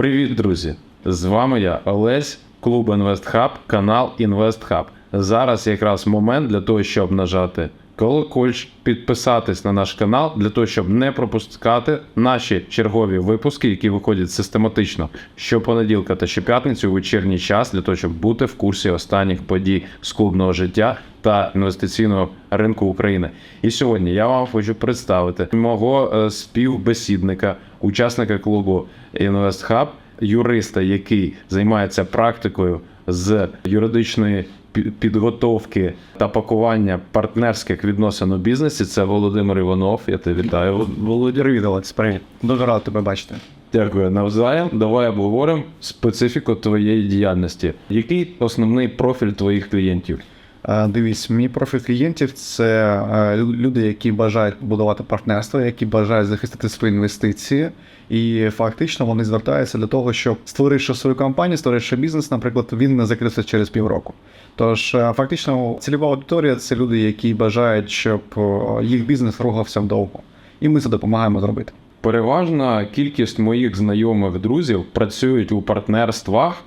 Привіт, друзі! З вами я Олесь, клуб InvestHub, канал InvestHub. Зараз якраз момент для того, щоб нажати колокольчик, підписатись на наш канал, для того, щоб не пропускати наші чергові випуски, які виходять систематично щопонеділка та щоп'ятниці у вечірній час, для того, щоб бути в курсі останніх подій з клубного життя та інвестиційного ринку України. І сьогодні я вам хочу представити мого е, співбесідника, учасника клубу InvestHub, юриста, який займається практикою з юридичної пі- підготовки та пакування партнерських відносин у бізнесі. Це Володимир Іванов. Я тебе вітаю. Володимир. Олекс, привіт. Дуже радий тебе бачити. Дякую навзаєм. Давай обговоримо специфіку твоєї діяльності. Який основний профіль твоїх клієнтів? Е, Дивись, мій профіль клієнтів це е, люди, які бажають будувати партнерство, які бажають захистити свої інвестиції, і фактично вони звертаються для того, щоб створивши свою компанію, створивши бізнес, наприклад, він не закрився через півроку. Тож е, фактично цільова аудиторія це люди, які бажають, щоб їх бізнес рухався довго. І ми це допомагаємо зробити. Переважна кількість моїх знайомих друзів працюють у партнерствах.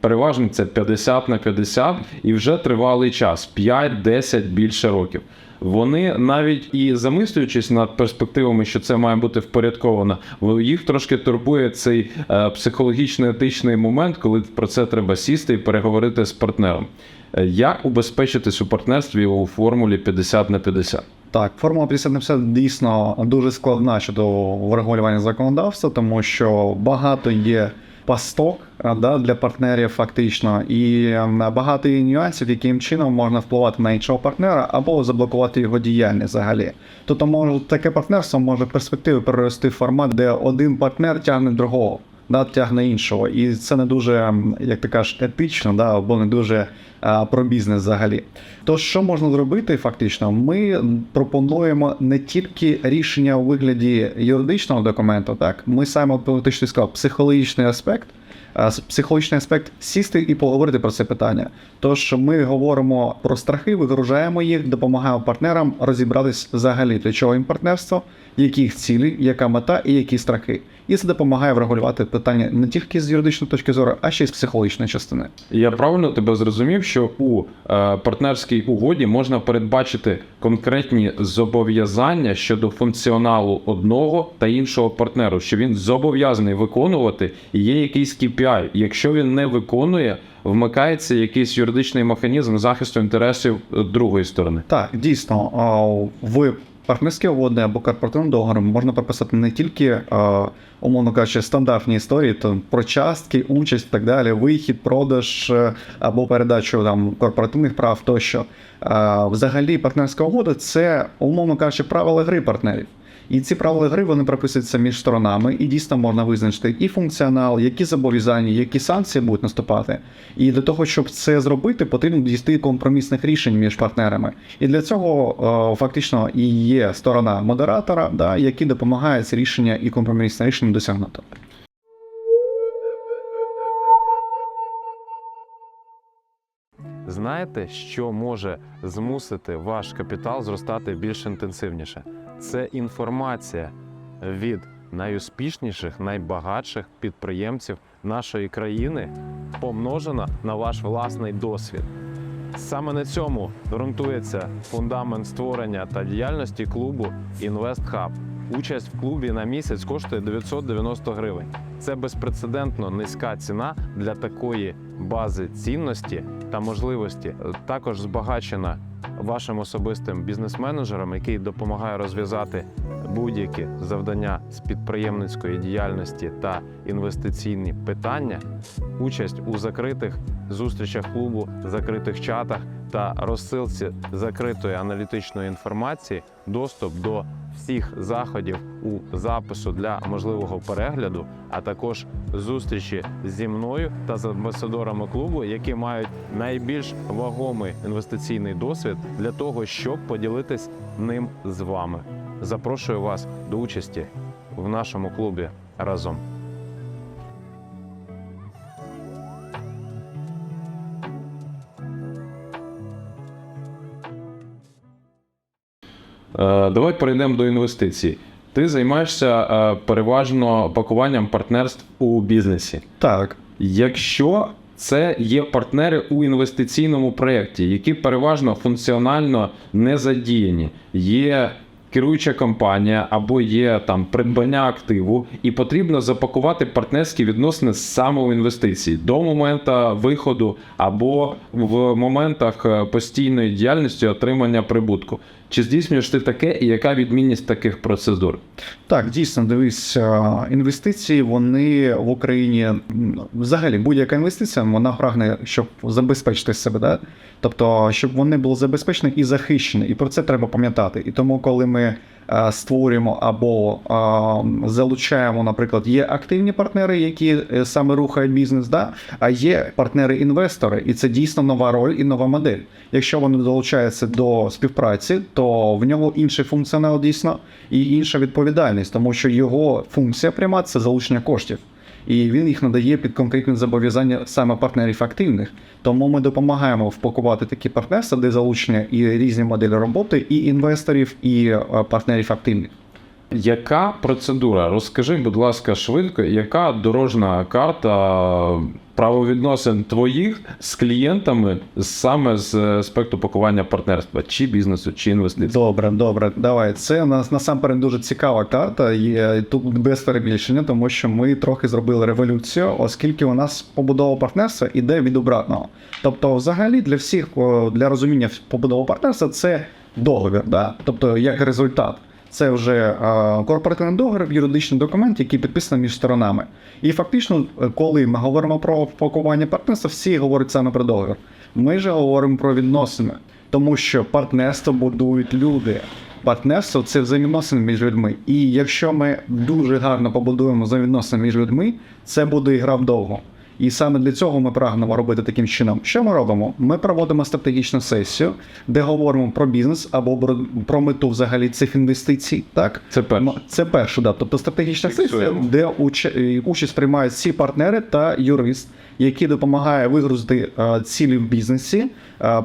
Переважно це 50 на 50 і вже тривалий час 5-10 більше років. Вони навіть і замислюючись над перспективами, що це має бути впорядковано, їх трошки турбує цей е, психологічно-етичний момент, коли про це треба сісти і переговорити з партнером. Е, Як убезпечитись у партнерстві у формулі 50 на 50? Так, формула 50 на 50 дійсно дуже складна щодо врегулювання законодавства, тому що багато є пасток да, для партнерів фактично, і багато є нюансів, яким чином можна впливати на іншого партнера або заблокувати його діяльність взагалі. Тобто може таке партнерство може перспективи перерости в формат, де один партнер тягне другого. Да, тягне іншого, і це не дуже, як ти кажеш, етично, да, або не дуже а, про бізнес взагалі. То що можна зробити фактично? Ми пропонуємо не тільки рішення у вигляді юридичного документу, так ми саме політичний сказав, психологічний аспект. Психологічний аспект сісти і поговорити про це питання. Тож ми говоримо про страхи, вигружаємо їх, допомагаємо партнерам розібратись взагалі, для чого їм партнерство, які їх цілі, яка мета і які страхи. І це допомагає врегулювати питання не тільки з юридичної точки зору, а ще й з психологічної частини. Я правильно тебе зрозумів, що у е, партнерській угоді можна передбачити конкретні зобов'язання щодо функціоналу одного та іншого партнеру, що він зобов'язаний виконувати, і є якийсь KPI. Якщо він не виконує, вмикається якийсь юридичний механізм захисту інтересів е, другої сторони. Так, дійсно, в партнерські угоди або корпоративним договором можна прописати не тільки, умовно кажучи, стандартні історії, там про частки, участь і так далі, вихід, продаж е, або передачу там корпоративних прав тощо. Взагалі, партнерська угода це, умовно кажучи, правила гри партнерів. І ці правила гри вони прописуються між сторонами, і дійсно можна визначити і функціонал, які зобов'язання, які санкції будуть наступати. І для того, щоб це зробити, потрібно дійти компромісних рішень між партнерами. І для цього е, фактично і є сторона модератора, да, який допомагає ці рішення і компромісне рішення досягнути. Знаєте, що може змусити ваш капітал зростати більш інтенсивніше? Це інформація від найуспішніших, найбагатших підприємців нашої країни, помножена на ваш власний досвід. Саме на цьому ґрунтується фундамент створення та діяльності клубу InvestHub. Участь в клубі на місяць коштує 990 гривень. Це безпрецедентно низька ціна для такої бази цінності та можливості. Також збагачена вашим особистим бізнес-менеджером, який допомагає розв'язати будь-які завдання з підприємницької діяльності та інвестиційні питання. Участь у закритих зустрічах клубу, закритих чатах та розсилці закритої аналітичної інформації, доступ до всіх заходів у запису для можливого перегляду, а також зустрічі зі мною та з амбасадорами клубу, які мають найбільш вагомий інвестиційний досвід для того, щоб поділитись ним з вами. Запрошую вас до участі в нашому клубі разом. Давай перейдемо до інвестицій. Ти займаєшся е, переважно пакуванням партнерств у бізнесі. Так. Якщо це є партнери у інвестиційному проєкті, які переважно функціонально не задіяні, є керуюча компанія або є там придбання активу, і потрібно запакувати партнерські відносини саме у інвестиції до моменту виходу або в моментах е, постійної діяльності отримання прибутку. Чи здійснюєш ти таке, і яка відмінність таких процедур? Так, дійсно, дивись, е, інвестиції вони в Україні взагалі будь-яка інвестиція, вона прагне, щоб забезпечити себе, да? Тобто, щоб вони були забезпечені і захищені. І про це треба пам'ятати. І тому, коли ми е, створюємо або е, залучаємо, наприклад, є активні партнери, які е, саме рухають бізнес, да? а є партнери-інвестори, і це дійсно нова роль і нова модель. Якщо вони долучаються до співпраці, то в нього інший функціонал дійсно і інша відповідальність, тому що його функція пряма це залучення коштів. І він їх надає під конкретні зобов'язання саме партнерів активних. Тому ми допомагаємо впакувати такі партнерства, де залучення і різні моделі роботи, і інвесторів, і е, партнерів активних. Яка процедура? Розкажи, будь ласка, швидко, яка дорожна карта правовідносин твоїх з клієнтами саме з аспекту пакування партнерства, чи бізнесу, чи інвестицій? Добре, добре, давай. Це нас насамперед дуже цікава карта. І тут без перебільшення, тому що ми трохи зробили революцію, оскільки у нас побудова партнерства іде від обратного. Тобто, взагалі, для всіх для розуміння побудови партнерства це договір, да? тобто як результат. Це вже е, корпоративний договір, юридичний документ, який підписаний між сторонами. І фактично, е, коли ми говоримо про пакування партнерства, всі говорять саме про договір. Ми ж говоримо про відносини, тому що партнерство будують люди. Партнерство це взаємодносини між людьми. І якщо ми дуже гарно побудуємо взаємодносини між людьми, це буде гра вдовго. І саме для цього ми прагнемо робити таким чином. Що ми робимо? Ми проводимо стратегічну сесію, де говоримо про бізнес або про- мету взагалі цих інвестицій. Так Це перше. Це перше, да. Тобто стратегічна сесія, де уч- е, участь приймають всі партнери та юрист, який допомагає вигрузити е, цілі в бізнесі, е,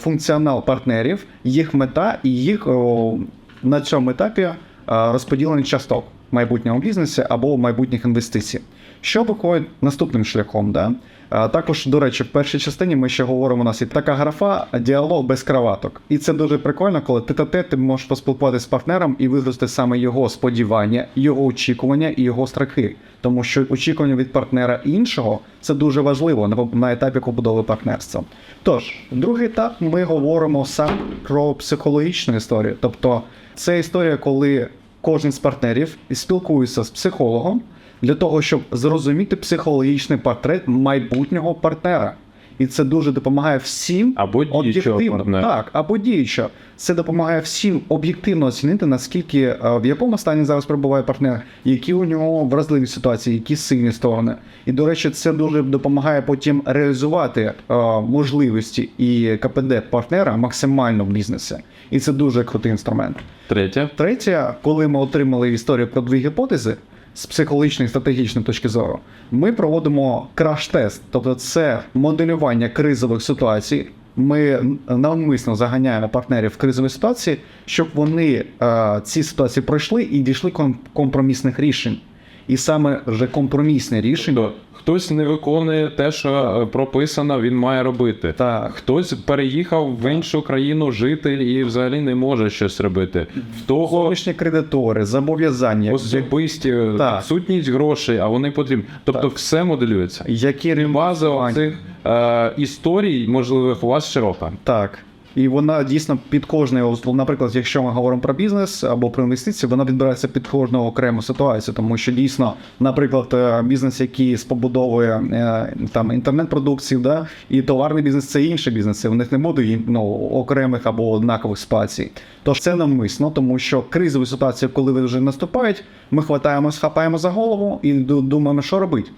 функціонал партнерів, їх мета і їх о, на цьому етапі розподілення часток в майбутньому бізнесі або майбутніх інвестицій. Що виходить наступним шляхом? Да? Також, до речі, в першій частині ми ще говоримо, у нас є така графа діалог без краваток. І це дуже прикольно, коли ти та те ти можеш поспілкуватися з партнером і вигрузити саме його сподівання, його очікування і його страхи. Тому що очікування від партнера іншого це дуже важливо на етапі побудови партнерства. Тож, другий етап ми говоримо саме про психологічну історію. Тобто, це історія, коли кожен з партнерів спілкується з психологом для того, щоб зрозуміти психологічний портрет майбутнього партнера. І це дуже допомагає всім Або об'єктивно. Так, або діючого. Це допомагає всім об'єктивно оцінити, наскільки е, в якому стані зараз перебуває партнер, які у нього вразливі ситуації, які сильні сторони. І до речі, це дуже допомагає потім реалізувати е, можливості і КПД партнера максимально в бізнесі. І це дуже крутий інструмент. Третє. Третє, коли ми отримали історію про дві гіпотези з психологічної стратегічної точки зору, ми проводимо краш-тест, тобто це моделювання кризових ситуацій. Ми навмисно заганяємо партнерів в кризові ситуації, щоб вони е, ці ситуації пройшли і дійшли компромісних рішень. І саме вже компромісне рішення. Тобто хтось не виконує те, що е, прописано, він має робити. Так. Хтось переїхав в іншу країну жити і взагалі не може щось робити. В того Зовнішні кредитори, зобов'язання, особисті Так. відсутність грошей, а вони потрібні. Тобто Так. все моделюється. які База цих е, історій, можливих, у вас широка. Так. І вона дійсно під кожною, наприклад, якщо ми говоримо про бізнес або про інвестиції, вона відбирається під кожну окрему ситуацію, тому що дійсно, наприклад, е, бізнес, який спобудовує е, там інтернет-продукцію, да, і товарний бізнес це інший бізнес. У них не буде ну, окремих або однакових ситуацій. Тож це навмисно, тому що кризові ситуації, коли вони вже наступають, ми хватаємо, схапаємо за голову і ду- думаємо, що робити.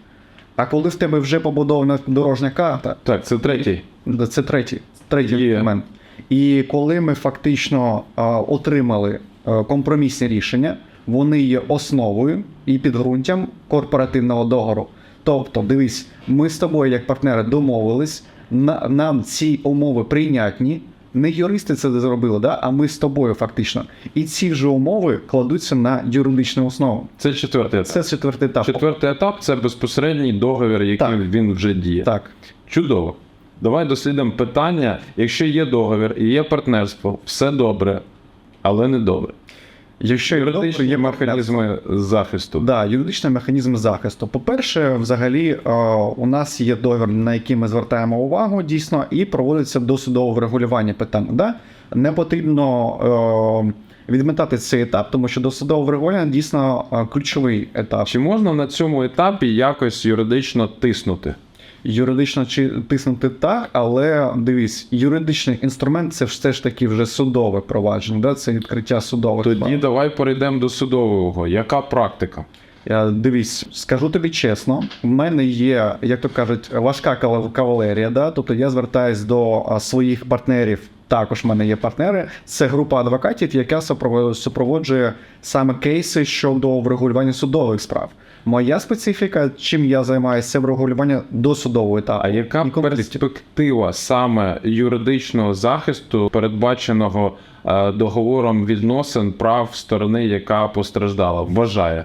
А коли в тебе вже побудована дорожня карта, Так, це третій. Це третій, третій момент. І коли ми фактично отримали а, компромісні рішення, вони є основою і підґрунтям корпоративного договору. Тобто, дивись, ми з тобою, як партнери, домовились, на, нам ці умови прийнятні, Не юристи це зробили, да? а ми з тобою фактично. І ці ж умови кладуться на юридичну основу. Це четвертий етап. Це четвертий етап. Четвертий етап це безпосередній договір, який Так. він вже діє. Так. Чудово. Давай дослідимо питання. Якщо є договір і є партнерство, все добре, але не добре. Якщо Юридичні є механізми захисту. Да, юридичний механізм захисту. По-перше, взагалі, е, у нас є договір, на який ми звертаємо увагу дійсно, і проводиться досудове врегулювання питань. Да? Не потрібно е, відмітати цей етап, тому що досудове врегулювання дійсно е, ключовий етап. Чи можна на цьому етапі якось юридично тиснути? Юридично чи тиснути так, але дивись, юридичний інструмент це все ж таки вже судове провадження, да? це відкриття судових Тоді прав. давай перейдемо до судового. Яка практика? Я, Дивись, скажу тобі чесно, в мене є, як то кажуть, важка кавалерія. Да? Тобто я звертаюсь до своїх партнерів. Також в мене є партнери. Це група адвокатів, яка супрово- супроводжує саме кейси щодо врегулювання судових справ. Моя специфіка, чим я займаюся, це врегулювання досудового етапу. А яка перспектива саме юридичного захисту, передбаченого е, договором відносин прав сторони, яка постраждала, вважає?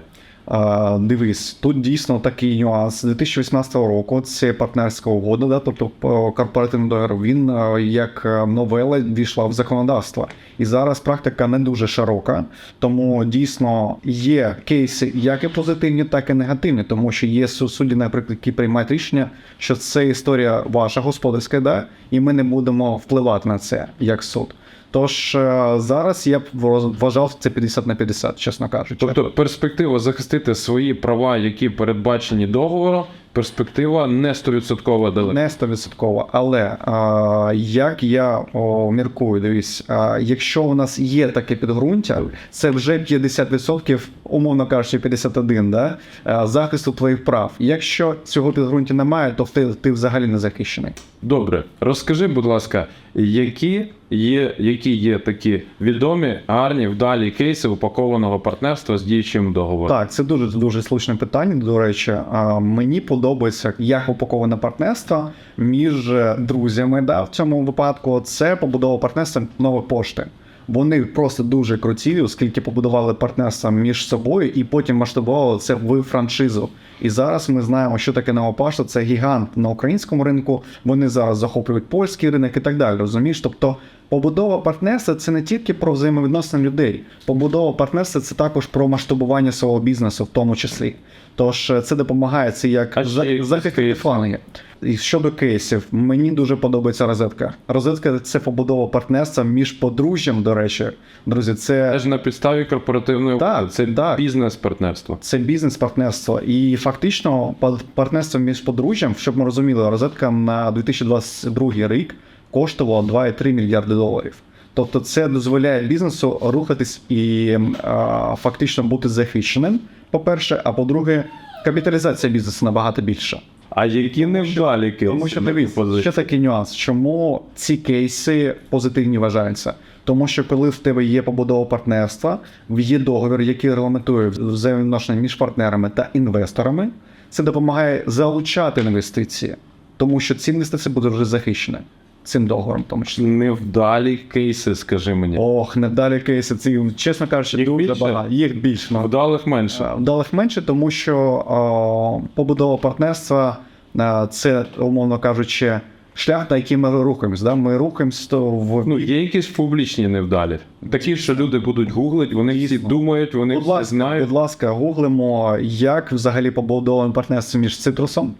Дивись, тут дійсно такий нюанс. З 2018 року це партнерська угода, да, тобто корпоративний договір, він е, як е, новела війшла в законодавство. І зараз практика не дуже широка, тому дійсно є кейси як і позитивні, так і негативні, тому що є судді, наприклад, які приймають рішення, що це історія ваша господарська, да, і ми не будемо впливати на це як суд. Тож е, зараз я б вважав це 50 на 50, чесно кажучи. Тобто перспектива захистити свої права, які передбачені договором, перспектива не 100% далека. Не 100%. Але а, як я о, міркую, дивись, а, якщо у нас є таке підґрунтя, це вже 50%, умовно кажучи, 51, да, захисту твоїх прав. Якщо цього підґрунтя немає, то ти, ти взагалі не захищений. Добре, розкажи, будь ласка, які є, які є такі відомі, гарні, вдалі кейси упакованого партнерства з діючим договором? Так, це дуже дуже слушне питання. До речі, а, мені подобається, як упаковане партнерство між друзями. Да, в цьому випадку це побудова партнерства нової пошти. Вони просто дуже круті, оскільки побудували партнерство між собою і потім масштабували це в франшизу. І зараз ми знаємо, що таке нова пошта. Це гігант на українському ринку. Вони зараз захоплюють польський ринок і так далі. Розумієш? Тобто Побудова партнерства це не тільки про взаємовідносини людей. Побудова партнерства це також про масштабування свого бізнесу, в тому числі. Тож е, це допомагає це як А за- ще якісь захист кейси? фланги. І щодо кейсів, мені дуже подобається розетка. Розетка це побудова партнерства між подружжям. До речі, друзі, це Теж на підставі корпоративної Так, це так. бізнес-партнерство. це бізнес-партнерство. І фактично па- партнерство між подружжям, щоб ми розуміли, розетка на 2022 рік коштувала 2,3 мільярди доларів. Тобто це дозволяє бізнесу рухатись і а, фактично бути захищеним, по-перше, а по-друге, капіталізація бізнесу набагато більша. А які невдалі кейси? Тому що дивіться, ще такий нюанс. Чому ці кейси позитивні вважаються? Тому що коли в тебе є побудова партнерства, є договір, який регламентує взаємовідношення між партнерами та інвесторами, це допомагає залучати інвестиції, тому що ці інвестиції будуть вже захищені цим договором, в тому числі. Невдалі кейси, скажи мені. Ох, невдалі кейси. Ці, чесно кажучи, Їх дуже більше? багато. Їх більше. ну, Вдалих менше. Е, Вдалих менше, тому що о, побудова партнерства е, це, умовно кажучи, шлях, на який ми рухаємось. Да? Ми рухаємось то в Ну, є якісь публічні невдалі. Такі, що люди будуть гуглити, вони всі думають, вони будь всі ласка, знають. будь ласка, гуглимо, як взагалі побудоване партнерство між цитрусом.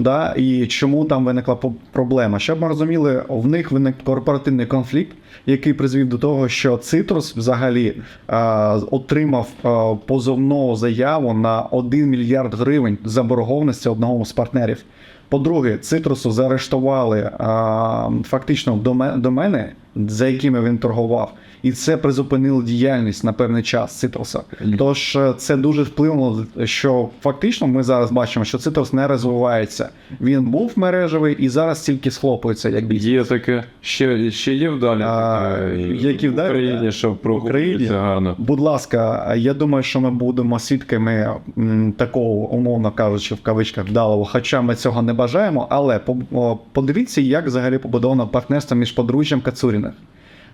Да, і чому там виникла проблема? Щоб ми розуміли, в них виник корпоративний конфлікт, який призвів до того, що Цитрус взагалі е, отримав е, позовну заяву на 1 мільярд гривень заборгованості одного з партнерів. По-друге, цитрусу заарештували е, фактично доме- домени, за якими він торгував, і це призупинило діяльність на певний час цитруса. Тож е, це дуже вплинуло, що фактично ми зараз бачимо, що цитрус не розвивається. Він був мережевий і зараз тільки схлопується, як бізнес. Є таке, ще, ще є вдалі А, е, які в? Україні, щоб В Україні? гарно. Будь ласка, я думаю, що ми будемо свідками такого, умовно кажучи, в кавичках вдалого, хоча ми цього не бажаємо. Але по- подивіться, як взагалі побудовано партнерство між подружжям Кацуріних.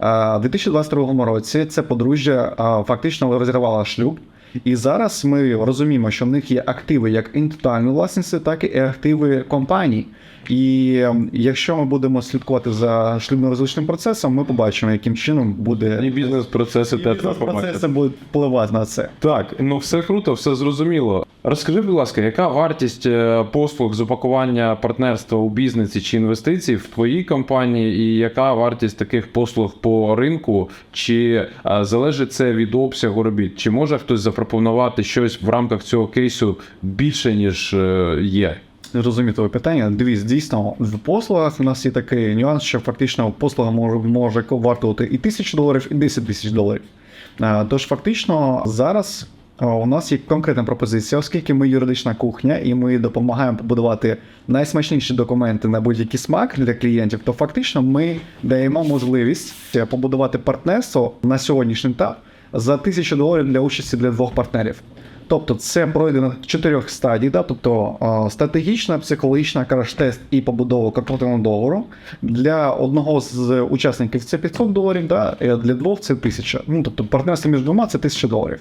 Е, У 2022 році це подружжя е, фактично розірвало шлюб. І зараз ми розуміємо, що в них є активи як інтелектуальної власності, так і активи компаній. І ем, якщо ми будемо слідкувати за шлюбно-розлучним процесом, ми побачимо, яким чином буде І бізнес-процеси теж бізнес-процеси будуть впливати на це. Так, ну все круто, все зрозуміло. Розкажи, будь ласка, яка вартість е, послуг з упакування партнерства у бізнесі чи інвестицій в твоїй компанії, і яка вартість таких послуг по ринку? Чи е, залежить це від обсягу робіт? Чи може хтось запропонувати щось в рамках цього кейсу більше ніж е, є? Розумію твоє питання. Дивись, дійсно, в послугах у нас є такий нюанс, що фактично послуга може, може вартувати і тисячу доларів, і 10 тисяч доларів. Е, Тож фактично зараз е, у нас є конкретна пропозиція, оскільки ми юридична кухня і ми допомагаємо побудувати найсмачніші документи на будь-який смак для клієнтів, то фактично ми даємо можливість е, побудувати партнерство на сьогоднішній етап за тисячу доларів для участі для двох партнерів. Тобто це пройдено в чотирьох стадій, да? тобто стратегічна, психологічна, краш-тест і побудова корпоративного договору. Для одного з учасників це 500 доларів, да? для двох це 1000. Ну, тобто партнерство між двома це 1000 доларів.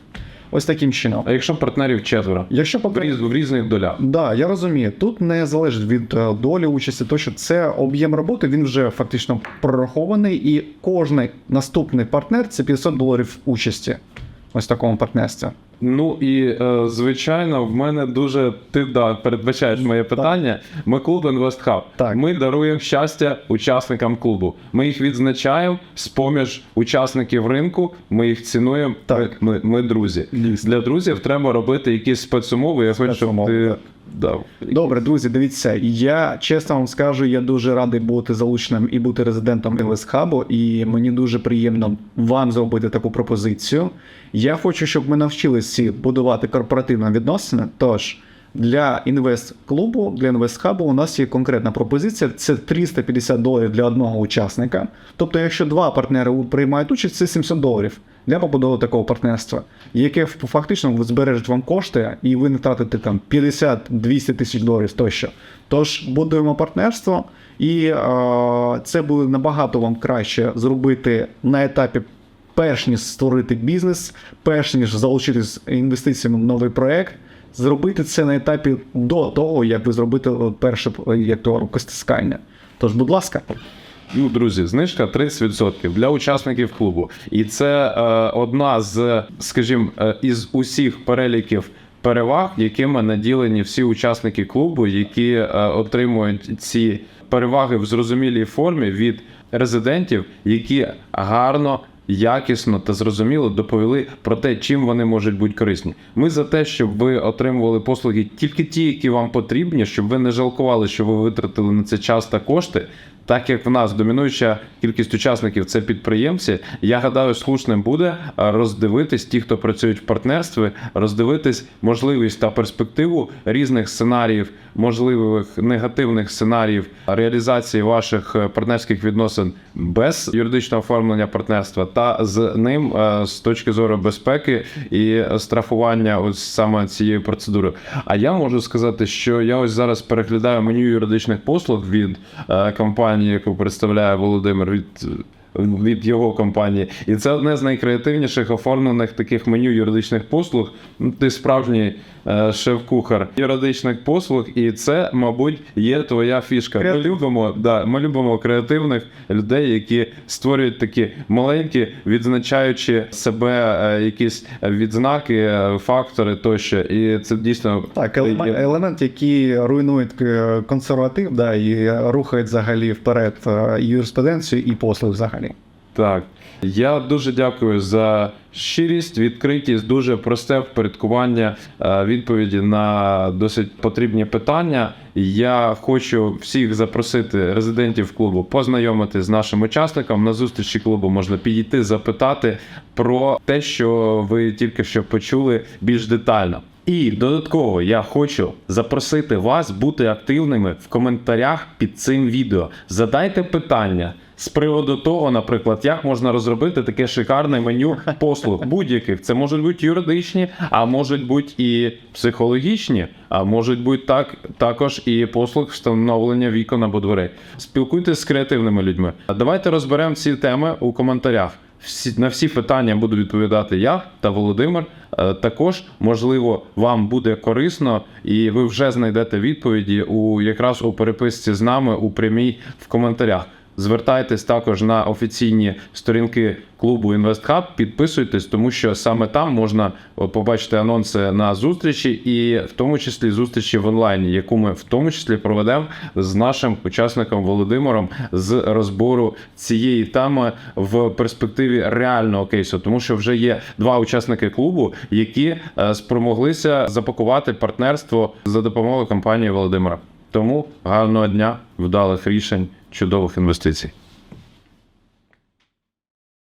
Ось таким чином. А якщо партнерів четверо Якщо в, різ, в різних долях? Да, я розумію. Тут не залежить від е, долі участі, то що це об'єм роботи, він вже фактично прорахований, і кожний наступний партнер це 500 доларів участі. Ось в такому партнерстві. Ну і е, звичайно, в мене дуже ти да, передбачаєш моє питання. Ми клуб Інвестхаб. Так. Ми даруємо щастя учасникам клубу. Ми їх відзначаємо з поміж учасників ринку. Ми їх цінуємо. Так. Ми, ми, друзі. Дійсно. Для друзів треба робити якісь спецумови. Я хочу, щоб Спецумови, ти так. Дав. Добре, друзі, дивіться. Я чесно вам скажу, я дуже радий бути залученим і бути резидентом LS Hub, і мені дуже приємно вам зробити таку пропозицію. Я хочу, щоб ми навчилися будувати корпоративні відносини. Тож для інвест-клубу, для інвест-хабу у нас є конкретна пропозиція: це 350 доларів для одного учасника. Тобто, якщо два партнери приймають участь, це 700 доларів для побудови такого партнерства, яке фактично збережуть вам кошти, і ви не тратите там 50-200 тисяч доларів тощо. Тож будуємо партнерство, і е, це буде набагато вам краще зробити на етапі. Перш ніж створити бізнес, перш ніж залучити з інвестиціями в новий проект, зробити це на етапі до того, як ви зробите перше як то рукостискання. Тож, будь ласка, Ну, друзі, знижка 30% для учасників клубу. І це е, одна з, скажімо, е, із усіх переліків переваг, якими наділені всі учасники клубу, які е, отримують ці переваги в зрозумілій формі від резидентів, які гарно. Якісно та зрозуміло доповіли про те, чим вони можуть бути корисні. Ми за те, щоб ви отримували послуги тільки ті, які вам потрібні, щоб ви не жалкували, що ви витратили на це час та кошти. Так як в нас домінуюча кількість учасників це підприємці, я гадаю, слушним буде роздивитись ті, хто працюють в партнерстві, роздивитись можливість та перспективу різних сценаріїв, можливих негативних сценаріїв реалізації ваших партнерських відносин без юридичного оформлення партнерства, та з ним е, з точки зору безпеки і страхування ось саме цієї процедури. А я можу сказати, що я ось зараз переглядаю меню юридичних послуг від е, компанії, яку представляє Володимир від. Від його компанії, і це одне з найкреативніших оформлених таких меню юридичних послуг. Ну, Ти справжній е, шеф-кухар юридичних послуг, і це, мабуть, є твоя фішка. Ми любимо, да, ми любимо креативних людей, які створюють такі маленькі, відзначаючи себе е, якісь відзнаки, е, фактори тощо. І це дійсно так, елемент, який руйнує консерватив, да, і рухає взагалі вперед юриспруденцію і послуг взагалі. Так. Я дуже дякую за щирість, відкритість, дуже просте впорядкування е, відповіді на досить потрібні питання. Я хочу всіх запросити резидентів клубу познайомити з нашим учасником. На зустрічі клубу можна підійти, запитати про те, що ви тільки що почули більш детально. І додатково я хочу запросити вас бути активними в коментарях під цим відео. Задайте питання, з приводу того, наприклад, як можна розробити таке шикарне меню послуг будь-яких. Це можуть бути юридичні, а можуть бути і психологічні, а можуть бути так також і послуг встановлення вікон або дверей. Спілкуйтесь з креативними людьми. Давайте розберемо ці теми у коментарях. Всі на всі питання буду відповідати я та Володимир. Е, Також можливо вам буде корисно, і ви вже знайдете відповіді у якраз у переписці з нами у прямій в коментарях. Звертайтесь також на офіційні сторінки клубу InvestHub, підписуйтесь, тому що саме там можна побачити анонси на зустрічі, і в тому числі зустрічі в онлайні, яку ми в тому числі проведемо з нашим учасником Володимиром з розбору цієї теми в перспективі реального кейсу, тому що вже є два учасники клубу, які е, спромоглися запакувати партнерство за допомогою компанії Володимира. Тому гарного дня, вдалих рішень, чудових інвестицій.